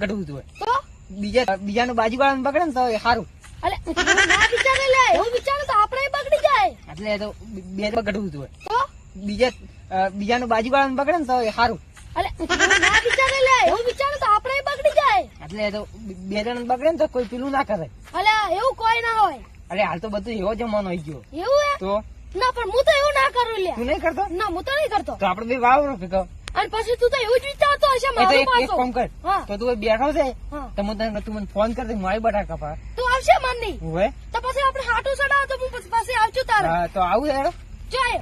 ઘટવું તું તો બીજા બીજાનું બાજુવાળાનું પકડે ને તો સારું અલે ના વિચારે લે. એવું વિચારે તો આપણે બગડી જાય. એટલે એ તો બે ઘટવું હતું તો? બીજા બીજાનું બાજુવાળાનું બગડે ને તો સારું એવું ના વિચારે લે. એવું વિચારે તો આપણે બગડી જાય. એટલે એ તો બે જણ બગડે ને તો કોઈ પેલું ના કરે. અલે એવું કોઈ ના હોય. અરે હાલ તો બધું એવો જમાનો આવી ગયો. એવું તો? ના પણ હું તો એવું ના કરું લે તું નહીં કરતો? ના હું તો નહીં કરતો. તો આપડે બે વાવરો ભેગો. અને પછી તું તો એવું જ વિચારતો હશે મારો તો એક કામ કર. તો તું બેઠો છે. તો હું તને તું મને ફોન કરી દે મારી બટાકા કપા. તું આવશે મન નહીં હોય તો પછી આપણે હાટું ચડાવ તો હું પછી આવજો તારે. હા, તો આવું હેડો. જોઈએ